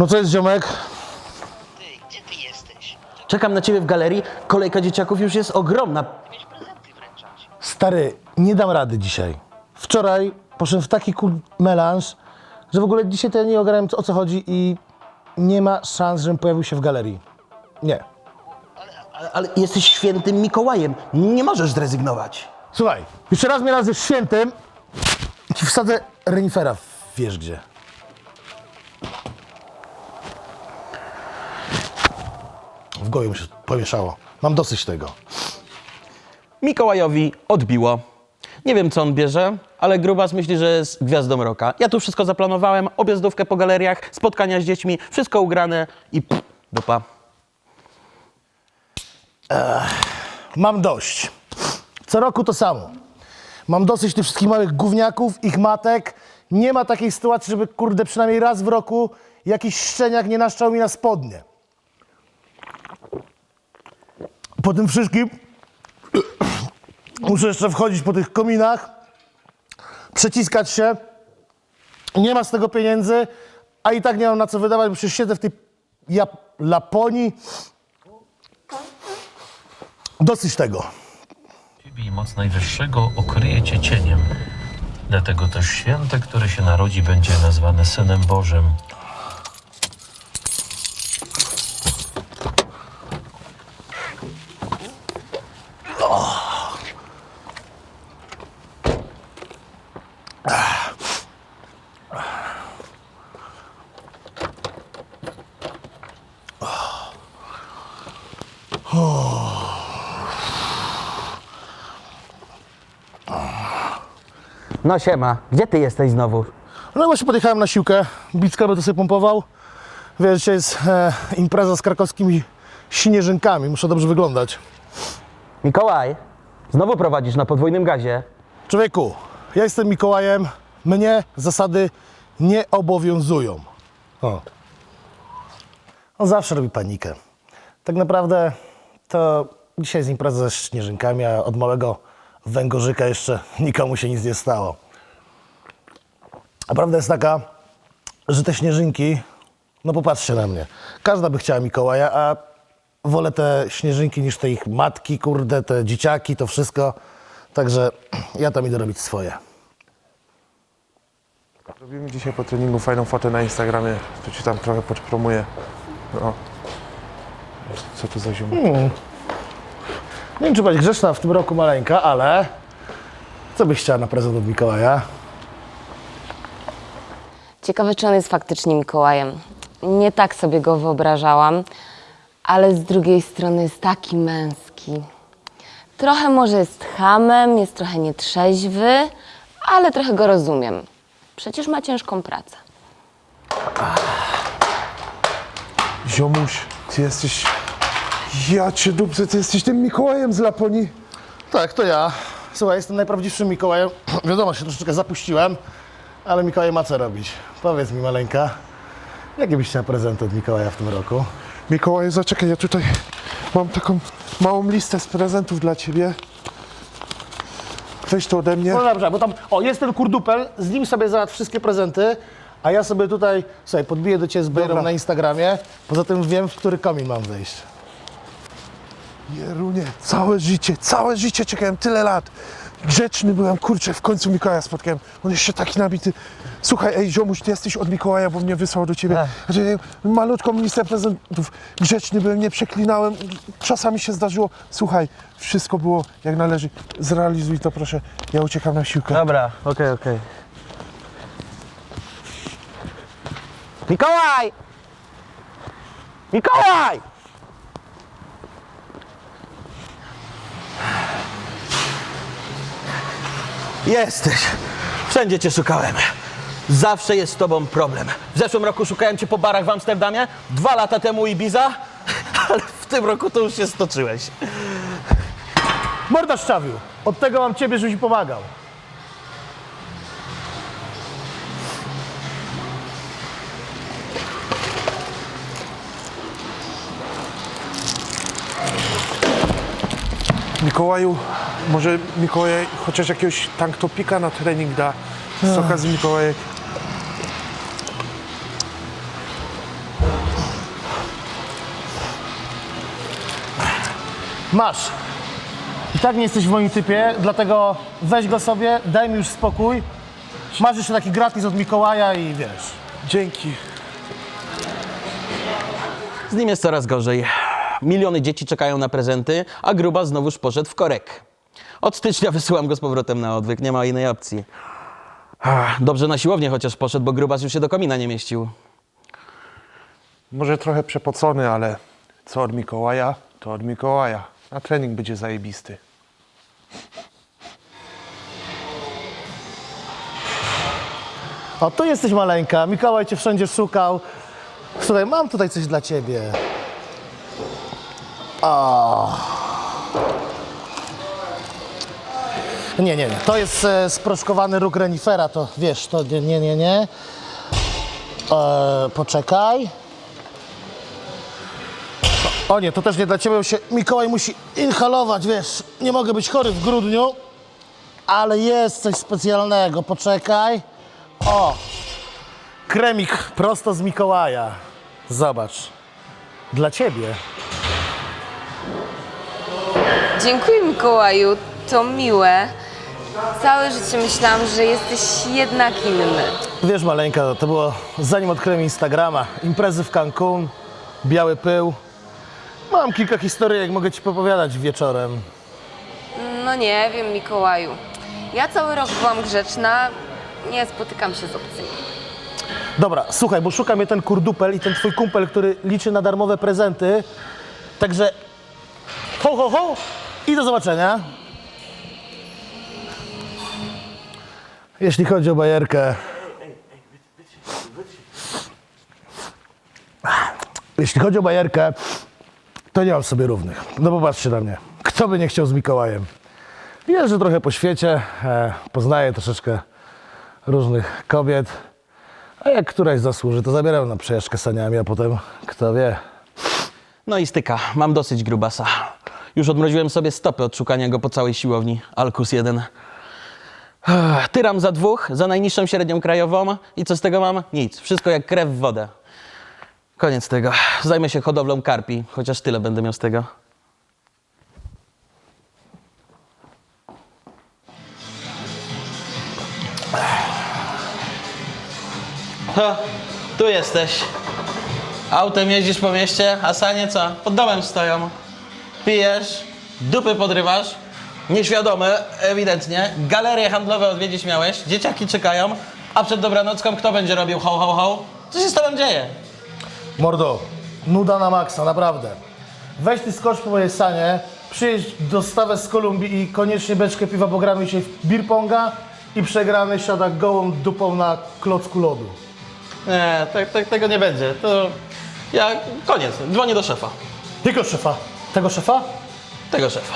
No co jest ziomek? Ty, gdzie ty jesteś? Czekam na ciebie w galerii. Kolejka dzieciaków już jest ogromna. Mieć prezenty wręczać. Stary, nie dam rady dzisiaj. Wczoraj poszedłem w taki kur... melanż, że w ogóle dzisiaj to ja nie ogarałem o co chodzi i nie ma szans, żebym pojawił się w galerii. Nie. Ale, ale jesteś świętym Mikołajem. Nie możesz zrezygnować. Słuchaj, jeszcze raz mnie nazwiesz świętym i ci wsadzę renifera w wiesz gdzie. W głowie mi się pomieszało. Mam dosyć tego. Mikołajowi odbiło. Nie wiem, co on bierze, ale Grubas myśli, że jest gwiazdą roka. Ja tu wszystko zaplanowałem, objazdówkę po galeriach, spotkania z dziećmi, wszystko ugrane i pff, dupa. Mam dość. Co roku to samo. Mam dosyć tych wszystkich małych gówniaków, ich matek. Nie ma takiej sytuacji, żeby kurde przynajmniej raz w roku jakiś szczeniak nie naszczał mi na spodnie. Po tym wszystkim muszę jeszcze wchodzić po tych kominach, przeciskać się. Nie ma z tego pieniędzy, a i tak nie mam na co wydawać, bo przecież siedzę w tej Jap- Laponii. Dosyć tego. Ciebie i moc Najwyższego okryje cię cieniem. Dlatego też święte, które się narodzi, będzie nazwane Synem Bożym. No siema, gdzie ty jesteś znowu? No właśnie podjechałem na siłkę, Bicka będę sobie pompował. Wiesz, dzisiaj jest e, impreza z krakowskimi śnieżynkami, muszę dobrze wyglądać. Mikołaj, znowu prowadzisz na podwójnym gazie. Człowieku, ja jestem Mikołajem, mnie zasady nie obowiązują. O. On zawsze robi panikę. Tak naprawdę to dzisiaj jest impreza ze śnieżynkami, a od małego węgorzyka jeszcze nikomu się nic nie stało. A prawda jest taka, że te śnieżynki, no popatrzcie na mnie, każda by chciała Mikołaja, a wolę te śnieżynki niż te ich matki, kurde, te dzieciaki, to wszystko. Także ja tam idę robić swoje. Robimy dzisiaj po treningu fajną fotę na Instagramie, to ci tam trochę podpromuję. No. Co to za ziomo? Nie wiem, czy być grzeczna w tym roku maleńka, ale co byś chciała na prezent od Mikołaja? Ciekawe, czy on jest faktycznie Mikołajem. Nie tak sobie go wyobrażałam, ale z drugiej strony jest taki męski. Trochę może jest hamem, jest trochę nietrzeźwy, ale trochę go rozumiem. Przecież ma ciężką pracę. Ziomuś, ty jesteś... Ja cię dupcę, ty jesteś tym Mikołajem z Laponii. Tak, to ja. Słuchaj, jestem najprawdziwszym Mikołajem. Wiadomo, się troszeczkę zapuściłem, ale Mikołaj ma co robić. Powiedz mi, maleńka, jakie byś chciała prezenty od Mikołaja w tym roku? Mikołaj, zaczekaj, ja tutaj mam taką małą listę z prezentów dla ciebie. Weź to ode mnie. No dobrze, bo tam, o, jest ten kurdupel, z nim sobie załatw wszystkie prezenty, a ja sobie tutaj, słuchaj, podbiję do Ciebie z Bejrą Dobra. na Instagramie, poza tym wiem, w który komin mam wejść. Jerunie, całe życie, całe życie czekałem tyle lat. Grzeczny byłem, kurczę, w końcu Mikołaja spotkałem. On jeszcze taki nabity. Słuchaj, ej, ziomuś, ty jesteś od Mikołaja, bo mnie wysłał do ciebie. Znaczy, malutką listę prezentów. Grzeczny byłem, nie przeklinałem. Czasami się zdarzyło. Słuchaj, wszystko było jak należy. Zrealizuj to, proszę. Ja uciekam na siłkę. Dobra, okej, okej. Mikołaj! Mikołaj! Jesteś. Wszędzie cię szukałem. Zawsze jest z tobą problem. W zeszłym roku szukałem cię po barach w Amsterdamie, dwa lata temu Ibiza, ale w tym roku to już się stoczyłeś. Morda szczawiu, od tego mam Ciebie, żebyś pomagał. Mikołaju, może Mikołaj chociaż jakiegoś tanktopika na trening da. Z no. okazji Mikołajek. Masz. I tak nie jesteś w moim typie, dlatego weź go sobie, daj mi już spokój. Masz jeszcze taki gratis od Mikołaja i wiesz. Dzięki. Z nim jest coraz gorzej. Miliony dzieci czekają na prezenty, a gruba znowuż poszedł w korek. Od stycznia wysyłam go z powrotem na odwyk, nie ma innej opcji. Dobrze na siłownię chociaż poszedł, bo grubas już się do komina nie mieścił. Może trochę przepocony, ale co od Mikołaja, to od Mikołaja. A trening będzie zajebisty. O, tu jesteś maleńka. Mikołaj cię wszędzie szukał. Słuchaj, mam tutaj coś dla ciebie. O. Nie, nie, nie. To jest e, sproszkowany róg renifera, to wiesz, to nie, nie, nie. nie. E, poczekaj. O nie, to też nie dla ciebie, bo się Mikołaj musi inhalować, wiesz. Nie mogę być chory w grudniu, ale jest coś specjalnego. Poczekaj. O! Kremik prosto z Mikołaja. Zobacz. Dla ciebie. Dziękuję Mikołaju, to miłe. Całe życie myślałam, że jesteś jednak inny. Wiesz, maleńka, to było zanim odkryłem Instagrama. Imprezy w Cancun, biały pył. Mam kilka historyjek, mogę ci popowiadać wieczorem. No nie wiem, Mikołaju. Ja cały rok byłam grzeczna, nie spotykam się z obcymi. Dobra, słuchaj, bo szuka mnie ten kurdupel i ten twój kumpel, który liczy na darmowe prezenty. Także ho, ho, ho i do zobaczenia. Jeśli chodzi o bajerkę... Jeśli chodzi o bajerkę, to nie mam sobie równych. No popatrzcie na mnie. Kto by nie chciał z Mikołajem? Jeżdżę trochę po świecie, e, poznaję troszeczkę różnych kobiet. A jak któraś zasłuży, to zabieram na przejażdżkę saniami, a potem kto wie. No i styka, mam dosyć grubasa. Już odmroziłem sobie stopy od szukania go po całej siłowni. Alkus 1. Ech, Tyram za dwóch, za najniższą średnią krajową i co z tego mam? Nic. Wszystko jak krew w wodę. Koniec tego. Zajmę się hodowlą karpi, chociaż tyle będę miał z tego. Ha, tu jesteś. Autem jeździsz po mieście, a sanie co? Pod domem stoją. Pijesz, dupy podrywasz, nieświadomy, ewidentnie. Galerie handlowe odwiedzić miałeś, dzieciaki czekają, a przed dobranocką kto będzie robił ho, ho, ho? Co się z tobą dzieje? Mordo, nuda na maksa, naprawdę. Weź ty skocz po mojej sanie, przyjedź dostawę z Kolumbii i koniecznie beczkę piwa, bo gramy się w beer ponga i przegrany siada gołą dupą na klocku lodu. Nie, tak, tak, tego nie będzie. To ja, koniec, dzwonię do szefa. Tylko szefa. Tego szefa? Tego szefa.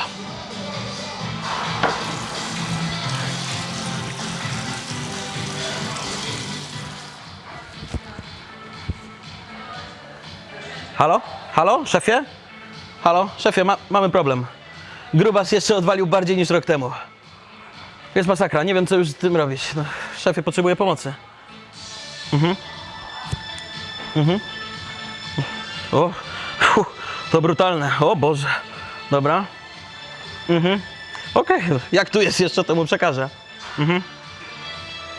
Halo? Halo, szefie? Halo, szefie, ma, mamy problem. Grubas jeszcze odwalił bardziej niż rok temu. Jest masakra, nie wiem co już z tym robić. No, szefie, potrzebuję pomocy. Mhm. Mhm. O, fu, to brutalne. O Boże. Dobra. Mhm. Okej, jak tu jest jeszcze, to mu przekażę. Mhm.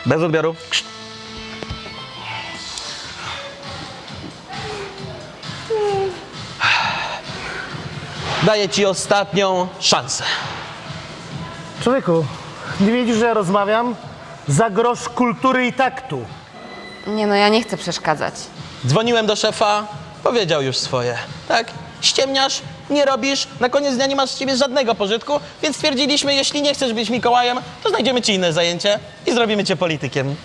Bez odbioru. Krzt. Daję ci ostatnią szansę. Człowieku, nie widzisz, że ja rozmawiam? Za grosz kultury i taktu. Nie no, ja nie chcę przeszkadzać. Dzwoniłem do szefa, powiedział już swoje. Tak? Ściemniasz, nie robisz, na koniec dnia nie masz z ciebie żadnego pożytku, więc stwierdziliśmy, jeśli nie chcesz być Mikołajem, to znajdziemy ci inne zajęcie i zrobimy cię politykiem.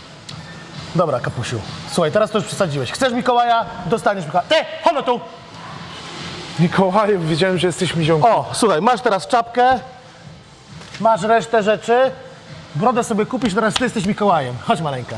Dobra, kapusiu. Słuchaj, teraz to już przesadziłeś. Chcesz Mikołaja? Dostaniesz Mikołaja. Ty, chodź tu! Mikołaju, wiedziałem, że jesteś mizią. O, słuchaj, masz teraz czapkę, masz resztę rzeczy, brodę sobie kupisz, teraz ty jesteś Mikołajem. Chodź, maleńka.